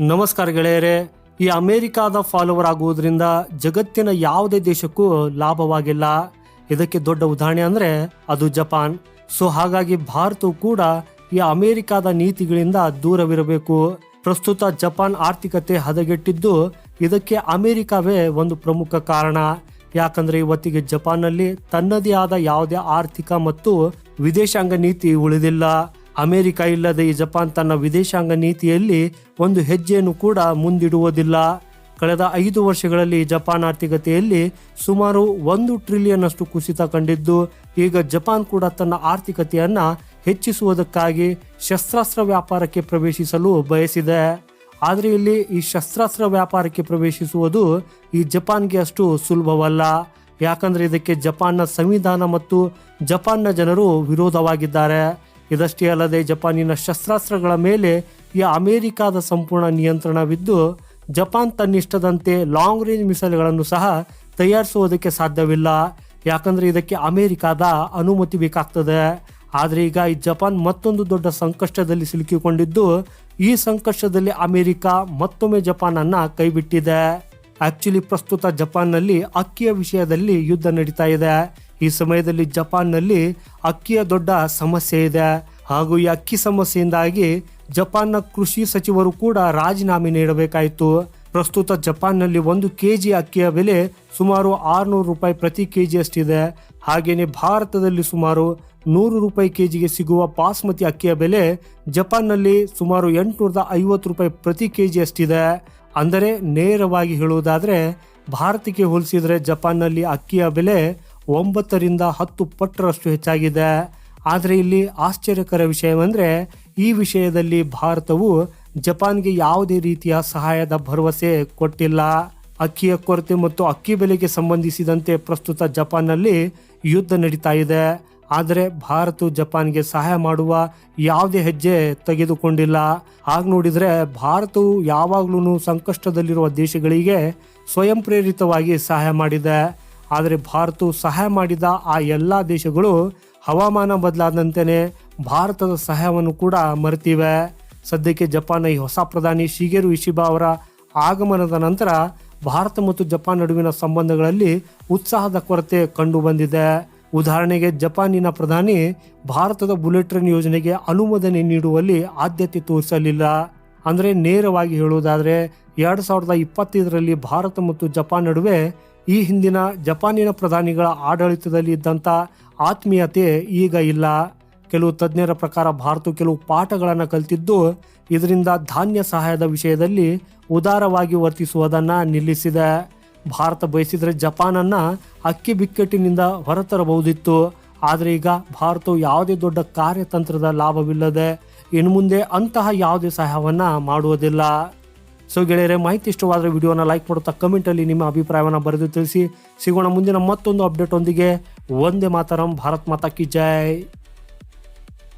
ನಮಸ್ಕಾರ ಗೆಳೆಯರೇ, ಈ ಅಮೆರಿಕಾದ ಫಾಲೋವರ್ ಆಗುವುದರಿಂದ ಜಗತ್ತಿನ ಯಾವುದೇ ದೇಶಕ್ಕೂ ಲಾಭವಾಗಿಲ್ಲ. ಇದಕ್ಕೆ ದೊಡ್ಡ ಉದಾಹರಣೆ ಅಂದ್ರೆ ಅದು ಜಪಾನ್. ಸೊ ಹಾಗಾಗಿ ಭಾರತವು ಕೂಡ ಈ ಅಮೆರಿಕಾದ ನೀತಿಗಳಿಂದ ದೂರವಿರಬೇಕು. ಪ್ರಸ್ತುತ ಜಪಾನ್ ಆರ್ಥಿಕತೆ ಹದಗೆಟ್ಟಿದ್ದು ಇದಕ್ಕೆ ಅಮೆರಿಕವೇ ಒಂದು ಪ್ರಮುಖ ಕಾರಣ. ಯಾಕಂದ್ರೆ ಇವತ್ತಿಗೆ ಜಪಾನ್ನಲ್ಲಿ ತನ್ನದೇ ಆದ ಯಾವುದೇ ಆರ್ಥಿಕ ಮತ್ತು ವಿದೇಶಾಂಗ ನೀತಿ ಉಳಿದಿಲ್ಲ. ಅಮೆರಿಕ ಇಲ್ಲದೆ ಈ ಜಪಾನ್ ತನ್ನ ವಿದೇಶಾಂಗ ನೀತಿಯಲ್ಲಿ ಒಂದು ಹೆಜ್ಜೆಯನ್ನು ಕೂಡ ಮುಂದಿಡುವುದಿಲ್ಲ. ಕಳೆದ ಐದು ವರ್ಷಗಳಲ್ಲಿ ಜಪಾನ್ ಆರ್ಥಿಕತೆಯಲ್ಲಿ ಸುಮಾರು ಒಂದು ಟ್ರಿಲಿಯನ್ ಅಷ್ಟು ಕುಸಿತ ಕಂಡಿದ್ದು, ಈಗ ಜಪಾನ್ ಕೂಡ ತನ್ನ ಆರ್ಥಿಕತೆಯನ್ನ ಹೆಚ್ಚಿಸುವುದಕ್ಕಾಗಿ ಶಸ್ತ್ರಾಸ್ತ್ರ ವ್ಯಾಪಾರಕ್ಕೆ ಪ್ರವೇಶಿಸಲು ಬಯಸಿದೆ. ಆದರೆ ಇಲ್ಲಿ ಈ ಶಸ್ತ್ರಾಸ್ತ್ರ ವ್ಯಾಪಾರಕ್ಕೆ ಪ್ರವೇಶಿಸುವುದು ಈ ಜಪಾನ್ಗೆ ಅಷ್ಟು ಸುಲಭವಲ್ಲ. ಯಾಕಂದ್ರೆ ಇದಕ್ಕೆ ಜಪಾನ್ನ ಸಂವಿಧಾನ ಮತ್ತು ಜಪಾನ್ನ ಜನರು ವಿರೋಧವಾಗಿದ್ದಾರೆ. ಇದಷ್ಟೇ ಅಲ್ಲದೆ ಜಪಾನಿನ ಶಸ್ತ್ರಾಸ್ತ್ರಗಳ ಮೇಲೆ ಈ ಅಮೆರಿಕಾದ ಸಂಪೂರ್ಣ ನಿಯಂತ್ರಣವಿದ್ದು, ಜಪಾನ್ ತನ್ನಿಷ್ಟದಂತೆ ಲಾಂಗ್ ರೇಂಜ್ ಮಿಸೈಲ್ಗಳನ್ನು ಸಹ ತಯಾರಿಸುವುದಕ್ಕೆ ಸಾಧ್ಯವಿಲ್ಲ. ಯಾಕಂದರೆ ಇದಕ್ಕೆ ಅಮೆರಿಕಾದ ಅನುಮತಿ ಬೇಕಾಗ್ತದೆ. ಆದರೆ ಈಗ ಈ ಜಪಾನ್ ಮತ್ತೊಂದು ದೊಡ್ಡ ಸಂಕಷ್ಟದಲ್ಲಿ ಸಿಲುಕಿಕೊಂಡಿದ್ದು, ಈ ಸಂಕಷ್ಟದಲ್ಲಿ ಅಮೆರಿಕ ಮತ್ತೊಮ್ಮೆ ಜಪಾನ್ ಅನ್ನ ಕೈಬಿಟ್ಟಿದೆ. ಆಕ್ಚುಲಿ ಪ್ರಸ್ತುತ ಜಪಾನ್ನಲ್ಲಿ ಅಕ್ಕಿಯ ವಿಷಯದಲ್ಲಿ ಯುದ್ಧ ನಡೀತಾ ಇದೆ. ಈ ಸಮಯದಲ್ಲಿ ಜಪಾನ್ನಲ್ಲಿ ಅಕ್ಕಿಯ ದೊಡ್ಡ ಸಮಸ್ಯೆ ಇದೆ. ಹಾಗೂ ಈ ಅಕ್ಕಿ ಸಮಸ್ಯೆಯಿಂದಾಗಿ ಜಪಾನ್ನ ಕೃಷಿ ಸಚಿವರು ಕೂಡ ರಾಜೀನಾಮೆ ನೀಡಬೇಕಾಯಿತು. ಪ್ರಸ್ತುತ ಜಪಾನ್ನಲ್ಲಿ ಒಂದು ಕೆಜಿ ಅಕ್ಕಿಯ ಬೆಲೆ ಸುಮಾರು ಆರುನೂರು ರೂಪಾಯಿ ಪ್ರತಿ ಕೆಜಿ ಅಷ್ಟಿದೆ ಹಾಗೆಯೇ ಭಾರತದಲ್ಲಿ ಸುಮಾರು ನೂರು ರೂಪಾಯಿ ಕೆಜಿಗೆ ಸಿಗುವ ಬಾಸ್ಮತಿ ಅಕ್ಕಿಯ ಬೆಲೆ ಜಪಾನ್ನಲ್ಲಿ ಸುಮಾರು ಎಂಟುನೂರದ ಐವತ್ತು ರೂಪಾಯಿ ಪ್ರತಿ ಕೆಜಿ ಅಷ್ಟಿದೆ ಅಂದರೆ ನೇರವಾಗಿ ಹೇಳುವುದಾದರೆ, ಭಾರತಕ್ಕೆ ಹೋಲಿಸಿದರೆ ಜಪಾನ್ನಲ್ಲಿ ಅಕ್ಕಿಯ ಬೆಲೆ ಒಂಬತ್ತರಿಂದ ಹತ್ತು ಪಟ್ಟರಷ್ಟು ಹೆಚ್ಚಾಗಿದೆ. ಆದರೆ ಇಲ್ಲಿ ಆಶ್ಚರ್ಯಕರ ವಿಷಯವೆಂದರೆ, ಈ ವಿಷಯದಲ್ಲಿ ಭಾರತವು ಜಪಾನ್ಗೆ ಯಾವುದೇ ರೀತಿಯ ಸಹಾಯದ ಭರವಸೆ ಕೊಟ್ಟಿಲ್ಲ. ಅಕ್ಕಿಯ ಕೊರತೆ ಮತ್ತು ಅಕ್ಕಿ ಬೆಲೆಗೆ ಸಂಬಂಧಿಸಿದಂತೆ ಪ್ರಸ್ತುತ ಜಪಾನ್ನಲ್ಲಿ ಯುದ್ಧ ನಡೀತಾ ಇದೆ. ಆದರೆ ಭಾರತವು ಜಪಾನ್ಗೆ ಸಹಾಯ ಮಾಡುವ ಯಾವುದೇ ಹೆಜ್ಜೆ ತೆಗೆದುಕೊಂಡಿಲ್ಲ. ಹಾಗೆ ನೋಡಿದರೆ ಭಾರತವು ಯಾವಾಗಲೂ ಸಂಕಷ್ಟದಲ್ಲಿರುವ ದೇಶಗಳಿಗೆ ಸ್ವಯಂ ಪ್ರೇರಿತವಾಗಿ ಸಹಾಯ ಮಾಡಿದೆ. ಆದರೆ ಭಾರತವು ಸಹಾಯ ಮಾಡಿದ ಆ ಎಲ್ಲ ದೇಶಗಳು ಹವಾಮಾನ ಬದಲಾದಂತೆಯೇ ಭಾರತದ ಸಹಾಯವನ್ನು ಕೂಡ ಮರೆತಿವೆ. ಸದ್ಯಕ್ಕೆ ಜಪಾನ್ನ ಈ ಹೊಸ ಪ್ರಧಾನಿ ಶಿಗೇರು ಇಶಿಬಾ ಅವರ ಆಗಮನದ ನಂತರ ಭಾರತ ಮತ್ತು ಜಪಾನ್ ನಡುವಿನ ಸಂಬಂಧಗಳಲ್ಲಿ ಉತ್ಸಾಹದ ಕೊರತೆ ಕಂಡು ಬಂದಿದೆ. ಉದಾಹರಣೆಗೆ ಜಪಾನಿನ ಪ್ರಧಾನಿ ಭಾರತದ ಬುಲೆಟ್ ಟ್ರೈನ್ ಯೋಜನೆಗೆ ಅನುಮೋದನೆ ನೀಡುವಲ್ಲಿ ಆದ್ಯತೆ ತೋರಿಸಲಿಲ್ಲ. ಅಂದರೆ ನೇರವಾಗಿ ಹೇಳುವುದಾದರೆ, ಎರಡು ಸಾವಿರದ ಇಪ್ಪತ್ತೈದರಲ್ಲಿ ಭಾರತ ಮತ್ತು ಜಪಾನ್ ನಡುವೆ ಈ ಹಿಂದಿನ ಜಪಾನಿನ ಪ್ರಧಾನಿಗಳ ಆಡಳಿತದಲ್ಲಿ ಇದ್ದಂಥ ಆತ್ಮೀಯತೆ ಈಗ ಇಲ್ಲ. ಕೆಲವು ತಜ್ಞರ ಪ್ರಕಾರ ಭಾರತವು ಕೆಲವು ಪಾಠಗಳನ್ನು ಕಲಿತಿದ್ದು ಇದರಿಂದ ಧಾನ್ಯ ಸಹಾಯದ ವಿಷಯದಲ್ಲಿ ಉದಾರವಾಗಿ ವರ್ತಿಸುವುದನ್ನು ನಿಲ್ಲಿಸಿದೆ. ಭಾರತ ಬಯಸಿದರೆ ಜಪಾನನ್ನು ಅಕ್ಕಿ ಬಿಕ್ಕಟ್ಟಿನಿಂದ ಹೊರತರಬಹುದಿತ್ತು. ಆದರೆ ಈಗ ಭಾರತವು ಯಾವುದೇ ದೊಡ್ಡ ಕಾರ್ಯತಂತ್ರದ ಲಾಭವಿಲ್ಲದೆ ಇನ್ನು ಮುಂದೆ ಅಂತಹ ಯಾವುದೇ ಸಹಾಯವನ್ನು ಮಾಡುವುದಿಲ್ಲ. ಸೊ ಗೆಳೆಯರೆ, ಮಾಹಿತಿ ಇಷ್ಟವಾದರೆ ವಿಡಿಯೋನ ಲೈಕ್ ಮಾಡುತ್ತಾ ಕಮೆಂಟಲ್ಲಿ ನಿಮ್ಮ ಅಭಿಪ್ರಾಯವನ್ನು ಬರೆದು ತಿಳಿಸಿ. ಸಿಗೋಣ ಮುಂದಿನ ಮತ್ತೊಂದು ಅಪ್ಡೇಟ್ ಒಂದಿಗೆ. ಒಂದೇ ಮಾತರಂ, ಭಾರತ್ ಮಾತಾ ಕಿ ಜೈ.